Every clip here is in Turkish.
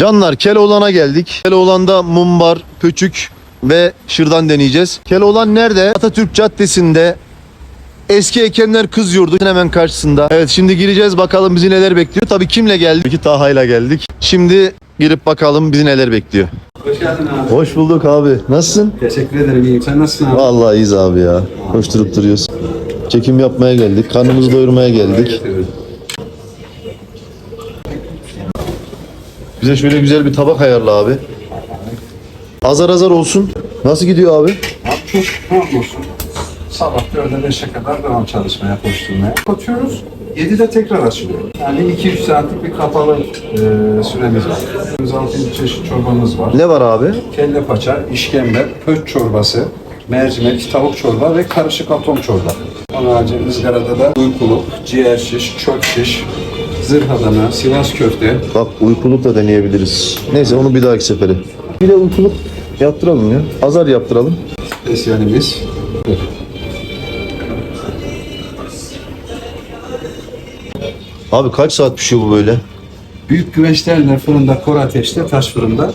Canlar Keloğlan'a geldik. Keloğlan'da mumbar, pöçük ve şırdan deneyeceğiz. Keloğlan nerede? Atatürk Caddesi'nde Eski Ekenler Kız Yurdu hemen karşısında. Evet şimdi gireceğiz bakalım bizi neler bekliyor. Tabii kimle geldik? Tabii ki Taha'yla geldik. Şimdi girip bakalım bizi neler bekliyor. Hoş geldin abi. Hoş bulduk abi. Nasılsın? Teşekkür ederim. İyiyim. Sen nasılsın abi? Vallahi iyiyiz abi ya. Koşturup duruyoruz. Çekim yapmaya geldik. Karnımızı doyurmaya geldik. Bize şöyle güzel bir tabak ayarla abi. Azar azar olsun. Nasıl gidiyor abi? Abi çok hamdolsun. Sabah 4'e 5'e kadar devam çalışmaya, koşturmaya. Atıyoruz. 7'de tekrar açılıyor. Yani 2-3 saatlik bir kapalı e, süremiz var. 6 çeşit çorbamız var. Ne var abi? Kelle paça, işkembe, pöç çorbası, mercimek, tavuk çorba ve karışık atom çorba. Onun harici ızgarada da uykuluk, ciğer şiş, çöp şiş, zırh adana, Sivas köfte, Bak uykuluk da deneyebiliriz. Neyse onu bir dahaki sefere. Bir de uykuluk yaptıralım ya. Azar yaptıralım. spesiyalimiz. Abi kaç saat pişiyor bu böyle? Büyük güveçlerle fırında, kor ateşte, taş fırında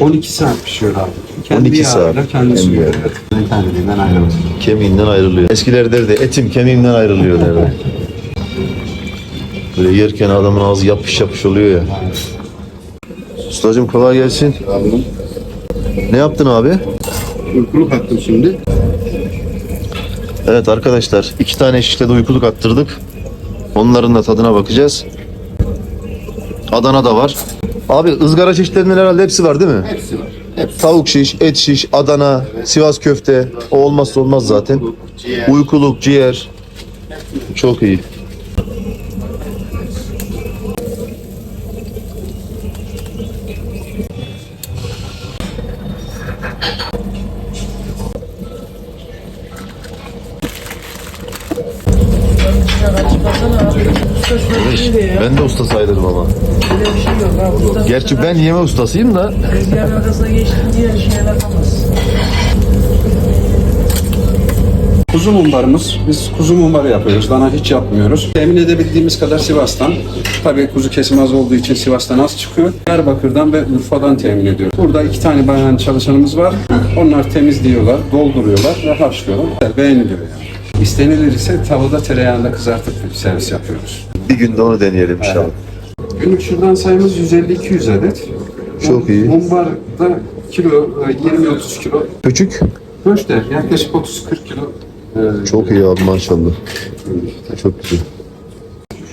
12 saat pişiyor abi. Kendi 12 yağıyla, saat. kendi suyuyla. Evet. Evet. Kendiliğinden ayrılır. Kemiğinden ayrılıyor. Eskiler derdi etim kemiğimden ayrılıyor derdi. Böyle yerken adamın ağzı yapış yapış oluyor ya. Ustacım kolay gelsin. Ne yaptın abi? Uykuluk attım şimdi. Evet arkadaşlar iki tane şişle de uykuluk attırdık. Onların da tadına bakacağız. Adana da var. Abi ızgara çeşitlerinin herhalde hepsi var değil mi? Hepsi var. Hepsi. Tavuk şiş, et şiş, Adana, Sivas köfte. O olmazsa olmaz zaten. ciğer. Uykuluk, ciğer. Çok iyi. Ben de usta sayılırım ama. Gerçi ben yeme ustasıyım da. Tezgahın arkasına geçtin diye şeyler yapamaz. Kuzu mumbarımız. Biz kuzu mumbarı yapıyoruz. Dana hiç yapmıyoruz. Temin edebildiğimiz kadar Sivas'tan. Tabii kuzu kesimi az olduğu için Sivas'tan az çıkıyor. Diyarbakır'dan ve Urfa'dan temin ediyoruz. Burada iki tane bayan çalışanımız var. Onlar temizliyorlar, dolduruyorlar ve haşlıyorlar. Beğeniliyor yani. İstenilir ise tavada tereyağında kızartıp servis yapıyoruz. Bir günde onu deneyelim inşallah. Günlük şuradan sayımız 150-200 adet. Çok iyi. Mumbarda kilo e, 20-30 kilo. Küçük. Köşte yaklaşık 30-40 kilo. Çok iyi abi maşallah. Çok güzel.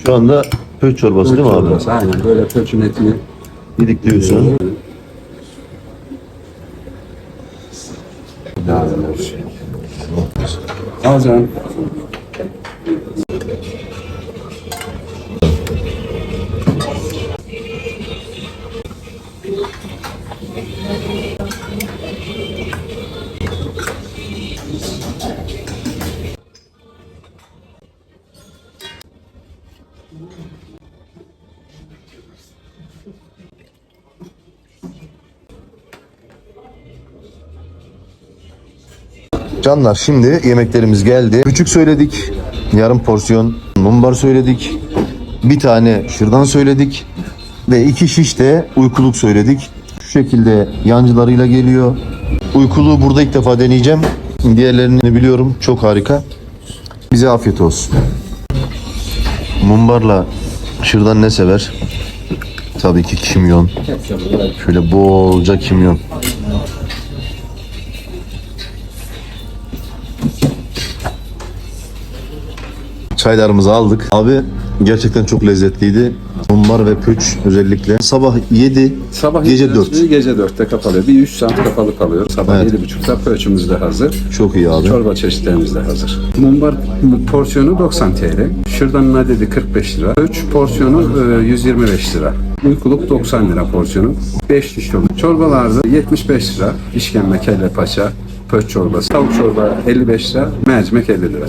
Şu anda pöç çorbası değil mi abi? çorbası, Aynen böyle pöçün etini Didikliyorsun. devam ediyoruz. Canlar şimdi yemeklerimiz geldi. Küçük söyledik. Yarım porsiyon mumbar söyledik. Bir tane şırdan söyledik. Ve iki şiş de uykuluk söyledik. Şu şekilde yancılarıyla geliyor. Uykuluğu burada ilk defa deneyeceğim. Diğerlerini biliyorum. Çok harika. Bize afiyet olsun. Mumbarla şırdan ne sever? Tabii ki kimyon. Şöyle bolca kimyon. Çaylarımızı aldık. Abi gerçekten çok lezzetliydi. Mumbar ve püç özellikle. Sabah 7, Sabah gece yediyoruz, 4. Gece 4'te kapalıyor. Bir 3 saat kapalı kalıyor. Sabah Evet. 7.30'da pöçümüz de hazır. Çok iyi abi. Çorba çeşitlerimiz de hazır. Mumbar porsiyonu 90 TL. Şırdanın adedi 45 lira. Pöç porsiyonu e, 125 lira. Uykuluk 90 lira porsiyonu. 5 şiş dolu. Çorbalarda 75 lira. İşkembe, kelle paça, pöç çorbası. Tavuk çorba 55 lira. Mercimek 50 lira.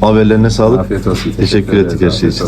Haberlerine sağlık. Afiyet olsun. Teşekkür ettik her şey için.